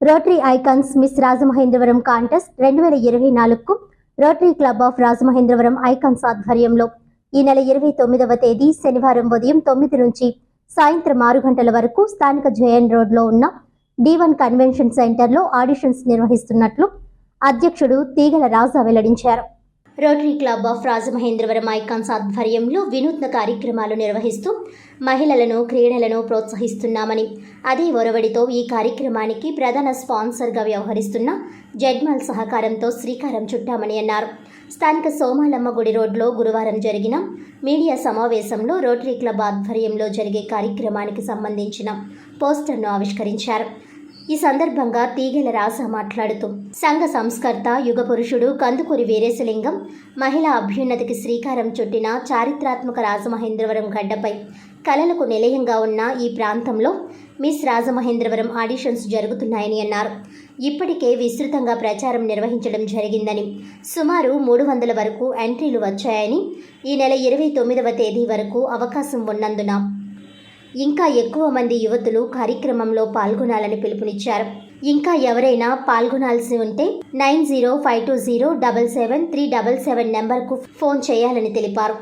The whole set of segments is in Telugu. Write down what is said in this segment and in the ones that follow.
Rotary icons miss Rajamahendravaram contest రెండు వేల ఇరవై నాలుగుకు Rotary club of Rajamahendravaram icons ఆధ్వర్యంలో ఈ నెల ఇరవై తొమ్మిదవ తేదీ శనివారం ఉదయం తొమ్మిది నుంచి సాయంత్రం ఆరు గంటల వరకు స్థానిక జేఎన్ రోడ్లో ఉన్న డి వన్ కన్వెన్షన్ సెంటర్లో ఆడిషన్స్ నిర్వహిస్తున్నట్లు అధ్యక్షుడు తీగల రాజా వెల్లడించారు. Rotary club of Rajamahendravaram icons ఆధ్వర్యంలో వినూత్న కార్యక్రమాలు నిర్వహిస్తూ మహిళలను క్రీడలను ప్రోత్సహిస్తున్నామని. అదే ఒరవడితో ఈ కార్యక్రమానికి ప్రధాన స్పాన్సర్గా వ్యవహరిస్తున్న జడ్మల్ సహకారంతో శ్రీకారం చుట్టామని అన్నారు. స్థానిక సోమాలమ్మ గుడి రోడ్లో గురువారం జరిగిన మీడియా సమావేశంలో రోటరీ క్లబ్ ఆధ్వర్యంలో జరిగే కార్యక్రమానికి సంబంధించిన పోస్టర్ను ఆవిష్కరించారు. ఈ సందర్భంగా తీగెల రాస మాట్లాడుతూ సంఘ సంస్కర్త యుగ పురుషుడు కందుకూరి వీరేశలింగం మహిళా అభ్యున్నతికి శ్రీకారం చుట్టిన చారిత్రాత్మక రాజమహేంద్రవరం గడ్డపై కళలకు నిలయంగా ఉన్న ఈ ప్రాంతంలో మిస్ రాజమహేంద్రవరం ఆడిషన్స్ జరుగుతున్నాయని అన్నారు. ఇప్పటికే విస్తృతంగా ప్రచారం నిర్వహించడం జరిగిందని సుమారు మూడు వందల వరకు ఎంట్రీలు వచ్చాయని ఈ నెల ఇరవై తొమ్మిదవ తేదీ వరకు అవకాశం ఉన్నందున ఇంకా ఎక్కువ మంది యువతులు కార్యక్రమంలో పాల్గొనాలని పిలుపునిచ్చారు. ఇంకా ఎవరైనా పాల్గొనాల్సి ఉంటే nine zero five two zero double seven three double seven నెంబర్కు ఫోన్ చేయాలని తెలిపారు.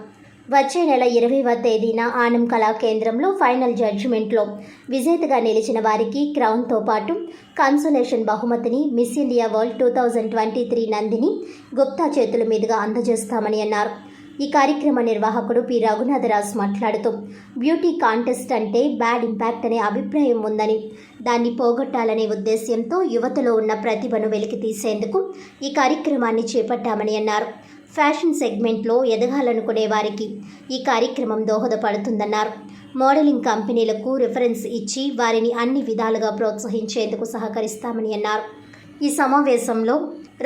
వచ్చే నెల ఇరవైవ తేదీన ఆనం కళా కేంద్రంలో ఫైనల్ జడ్జిమెంట్లో విజేతగా నిలిచిన వారికి క్రౌన్తో పాటు కన్సోలేషన్ బహుమతిని Miss India World two thousand twenty three Nandini Gupta చేతుల మీదుగా అందజేస్తామని అన్నారు. ఈ కార్యక్రమ నిర్వాహకుడు పి. రఘునాథరాజు మాట్లాడుతూ బ్యూటీ కాంటెస్ట్ అంటే బ్యాడ్ ఇంపాక్ట్ అనే అభిప్రాయం ఉందని. దాన్ని పోగొట్టాలనే ఉద్దేశ్యంతో యువతలో ఉన్న ప్రతిభను వెలికి తీసేందుకు ఈ కార్యక్రమాన్ని చేపట్టామని అన్నారు. ఫ్యాషన్ సెగ్మెంట్లో ఎదగాలనుకునే వారికి ఈ కార్యక్రమం దోహదపడుతుందన్నారు. మోడలింగ్ కంపెనీలకు రిఫరెన్స్ ఇచ్చి వారిని అన్ని విధాలుగా ప్రోత్సహించేందుకు సహకరిస్తామని అన్నారు. ఈ సమావేశంలో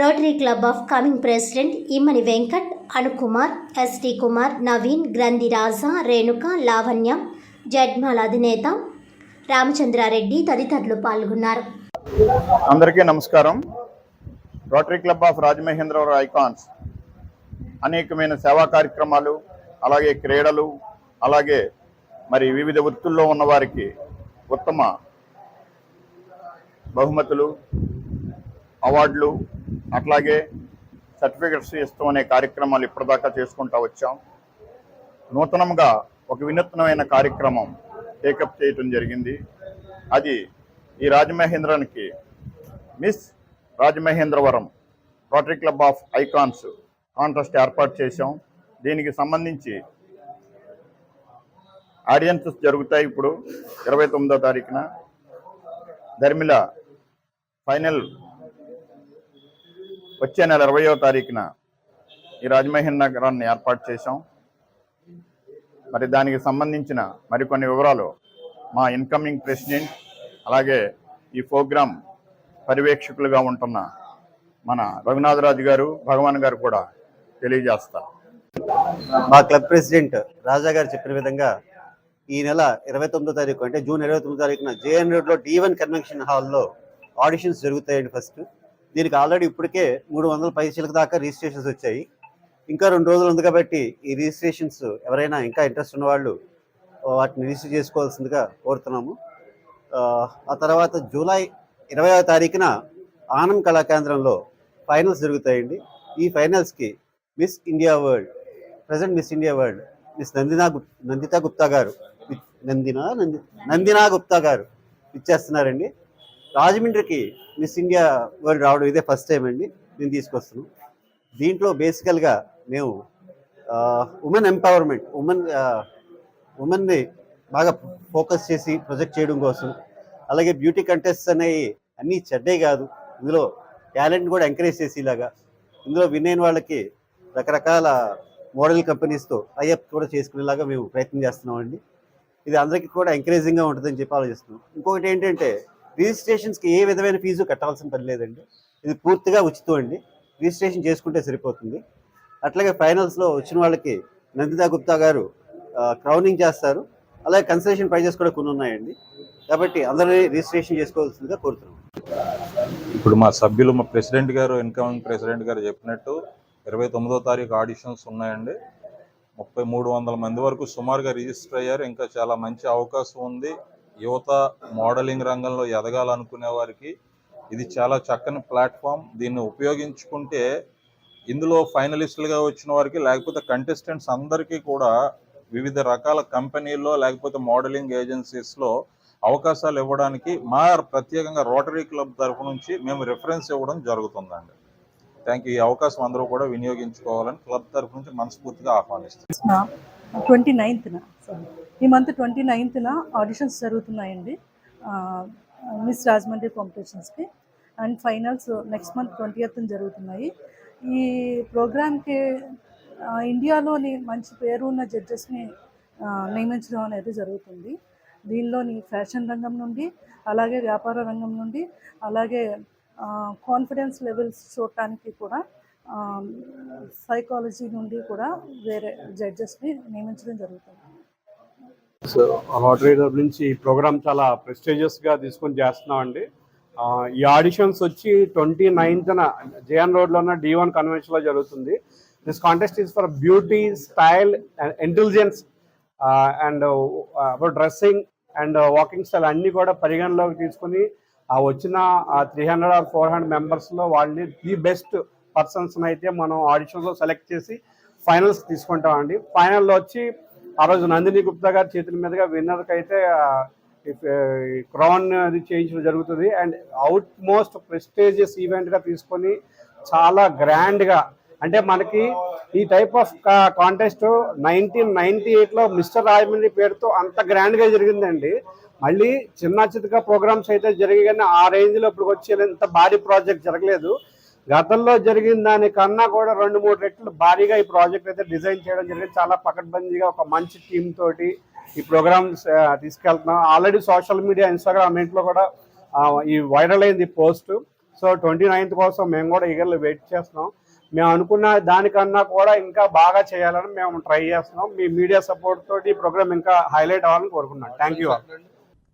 Rotary club of coming president Immani Venkat Anukumar S T Kumar Naveen Granthi Raja Renuka Lavanya జడ్మాల్ అధినేత రామచంద్రారెడ్డి తదితరులు పాల్గొన్నారు. అందరికీ నమస్కారం. Rotary club of Rajamahendravaram icons అనేకమైన సేవా కార్యక్రమాలు అలాగే క్రీడలు అలాగే మరి వివిధ వృత్తుల్లో ఉన్నవారికి ఉత్తమ బహుమతులు అవార్డులు అట్లాగే సర్టిఫికెట్స్ ఇస్తాం అనే కార్యక్రమాలు ఇప్పటిదాకా చేసుకుంటా వచ్చాం. నూతనంగా ఒక వినూత్నమైన కార్యక్రమం టేకప్ చేయటం జరిగింది. అది ఈ రాజమహేంద్రానికి miss Rajamahendravaram Rotary club of icons contest ఏర్పాటు చేశాం. దీనికి సంబంధించి ఆడియన్సెస్ జరుగుతాయి ఇప్పుడు ఇరవై తొమ్మిదో తారీఖున. ధర్మిల ఫైనల్ వచ్చే నెల ఇరవయో తారీఖున ఈ రాజమహేంద్ర నగరాన్ని ఏర్పాటు చేశాం. మరి దానికి సంబంధించిన మరికొన్ని వివరాలు మా ఇన్కమింగ్ ప్రెసిడెంట్ అలాగే ఈ ప్రోగ్రాం పర్యవేక్షకులుగా ఉంటున్న మన రఘునాథరాజు గారు భగవాన్ గారు కూడా తెలియజేస్తారు. మా క్లబ్ ప్రెసిడెంట్ రాజా గారు చెప్పిన విధంగా ఈ నెల ఇరవై తొమ్మిదో తారీఖు అంటే జూన్ ఇరవై తొమ్మిదో తారీఖున జేఎన్ రోడ్లో డీవన్ కన్వెన్షన్ హాల్లో ఆడిషన్స్ జరుగుతాయండి ఫస్ట్. దీనికి ఆల్రెడీ ఇప్పటికే మూడు వందల పైసలకు దాకా రిజిస్ట్రేషన్స్ వచ్చాయి. ఇంకా రెండు రోజులు ఉంది కాబట్టి ఈ రిజిస్ట్రేషన్స్ ఎవరైనా ఇంకా ఇంట్రెస్ట్ ఉన్న వాళ్ళు వాటిని రిజిస్టర్ చేసుకోవాల్సిందిగా కోరుతున్నాము. ఆ, తర్వాత జూలై ఇరవై తారీఖున ఆనం కళా కేంద్రంలో ఫైనల్స్ జరుగుతాయండి. ఈ ఫైనల్స్కి Miss India World present Miss India World Miss Nandina గుప్ Nandita Gupta గారు నందినా నంది నందినా గుప్తా గారు ఇచ్చేస్తున్నారండి రాజమండ్రికి మిస్ ఇండియా వరల్డ్ రావడం ఇదే ఫస్ట్ టైం అండి. నేను తీసుకొస్తున్నాను దీంట్లో బేసికల్గా మేము ఉమెన్ ఎంపవర్మెంట్ ఉమెన్ ఉమెన్ని బాగా ఫోకస్ చేసి ప్రొజెక్ట్ చేయడం కోసం అలాగే బ్యూటీ కంటెస్ట్ అనేవి అన్నీ చెడ్డే కాదు. ఇందులో టాలెంట్ కూడా ఎంకరేజ్ చేసేలాగా ఇందులో విన్ అయిన వాళ్ళకి రకరకాల మోడల్ కంపెనీస్తో టైఅప్ కూడా చేసుకునేలాగా మేము ప్రయత్నం చేస్తున్నామండి. ఇది అందరికీ కూడా ఎంకరేజింగ్గా ఉంటుందని చెప్పి ఆలోచిస్తున్నాం. ఇంకొకటి ఏంటంటే రిజిస్ట్రేషన్స్కి ఏ విధమైన ఫీజు కట్టాల్సిన పని లేదండి. ఇది పూర్తిగా ఉచితం అండి. రిజిస్ట్రేషన్ చేసుకుంటే సరిపోతుంది. అట్లాగే ఫైనల్స్లో వచ్చిన వాళ్ళకి నందితా గుప్తా గారు క్రౌనింగ్ చేస్తారు. అలాగే కన్సెషన్ ప్రైజెస్ కూడా కొన్ని ఉన్నాయండి. కాబట్టి అందరినీ రిజిస్ట్రేషన్ చేసుకోవాల్సిందిగా కోరుతున్నాం. ఇప్పుడు మా సభ్యులు మా ప్రెసిడెంట్ గారు ఇన్కమింగ్ ప్రెసిడెంట్ గారు చెప్పినట్టు ఇరవై తొమ్మిదో తారీఖు ఆడిషన్స్ ఉన్నాయండి. ముప్పై మూడు వందల మంది వరకు సుమారుగా రిజిస్టర్ అయ్యారు. ఇంకా చాలా మంచి అవకాశం ఉంది. యువత మోడలింగ్ రంగంలో ఎదగాలనుకునే వారికి ఇది చాలా చక్కని ప్లాట్ఫామ్ దీన్ని ఉపయోగించుకుంటే ఇందులో ఫైనలిస్టులుగా వచ్చిన వారికి లేకపోతే కంటెస్టెంట్స్ అందరికీ కూడా వివిధ రకాల కంపెనీల్లో లేకపోతే మోడలింగ్ ఏజెన్సీస్లో అవకాశాలు ఇవ్వడానికి మా ప్రత్యేకంగా రోటరీ క్లబ్ తరఫు నుంచి మేము రిఫరెన్స్ ఇవ్వడం జరుగుతుందండి. థ్యాంక్ యూ ఈ అవకాశం అందరూ కూడా వినియోగించుకోవాలని క్లబ్ తరఫు నుంచి మనస్ఫూర్తిగా ఆహ్వానిస్తాం ట్వంటీ నైన్త్న ఈ మంత్ ట్వంటీ నైన్త్న ఆడిషన్స్ జరుగుతున్నాయండి. Miss Rajahmundry కాంపిటీషన్స్కి. And finals next month twenty జరుగుతున్నాయి. ఈ ప్రోగ్రామ్కి ఇండియాలోని మంచి పేరు ఉన్న జడ్జెస్ని నియమించడం అనేది జరుగుతుంది. దీనిలోని ఫ్యాషన్ రంగం నుండి అలాగే వ్యాపార రంగం నుండి అలాగే కాన్ఫిడెన్స్ లెవెల్స్ చూడటానికి కూడా సైకాలజీ నుండి కూడా వేరే జడ్జెస్ని నియమించడం జరుగుతుంది. రోటరీ క్లబ్ నుంచి ఈ ప్రోగ్రామ్ చాలా ప్రెస్టీజియస్గా తీసుకొని చేస్తున్నాం అండి ఈ ఆడిషన్స్ వచ్చి ట్వంటీ నైన్త్న జేఎన్ రోడ్లో ఉన్న డి వన్ కన్వెన్షన్లో జరుగుతుంది. This contest is for beauty style and intelligence and dressing and walking style అన్ని కూడా పరిగణలోకి తీసుకుని ఆ వచ్చిన three hundred or four hundred మెంబర్స్లో వాళ్ళని ది బెస్ట్ పర్సన్స్ అయితే మనం ఆడిషన్లో లో సెలెక్ట్ చేసి ఫైనల్స్ తీసుకుంటామండి. ఫైనల్లో వచ్చి ఆ రోజు నందిని గుప్తా గారి చేతుల మీదుగా విన్నర్కి అయితే క్రౌన్ అది చేయించడం జరుగుతుంది. అండ్ అవుట్ మోస్ట్ ప్రెస్టేజియస్ ఈవెంట్గా తీసుకొని చాలా గ్రాండ్గా అంటే మనకి ఈ type of contest nineteen ninety ఎయిట్లో మిస్టర్ రాజమండ్రి పేరుతో అంత గ్రాండ్గా జరిగిందండి. మళ్ళీ చిన్న చితక ప్రోగ్రామ్స్ అయితే జరిగి కానీ ఆ రేంజ్లో ఇప్పుడు వచ్చేంత భారీ ప్రాజెక్ట్ జరగలేదు. గతంలో జరిగిన దానికన్నా కూడా రెండు మూడు రెట్లు భారీగా ఈ ప్రాజెక్ట్ అయితే డిజైన్ చేయడం జరిగింది. చాలా పకడ్బందీగా ఒక మంచి టీమ్ తోటి ఈ ప్రోగ్రామ్స్ తీసుకెళ్తున్నాం. ఆల్రెడీ సోషల్ మీడియా ఇన్స్టాగ్రామ్ అన్నింటిలో కూడా ఈ వైరల్ అయింది పోస్ట్. సో ట్వంటీ నైన్త్ కోసం మేము కూడా ఈగర్లు వెయిట్ చేస్తున్నాం. మేము అనుకున్న దానికన్నా కూడా ఇంకా బాగా చేయాలని మేము ట్రై చేస్తున్నాం. మీ మీడియా సపోర్ట్ తోటి ఈ ప్రోగ్రామ్ ఇంకా హైలైట్ అవ్వాలని కోరుకున్నాం థ్యాంక్ యూ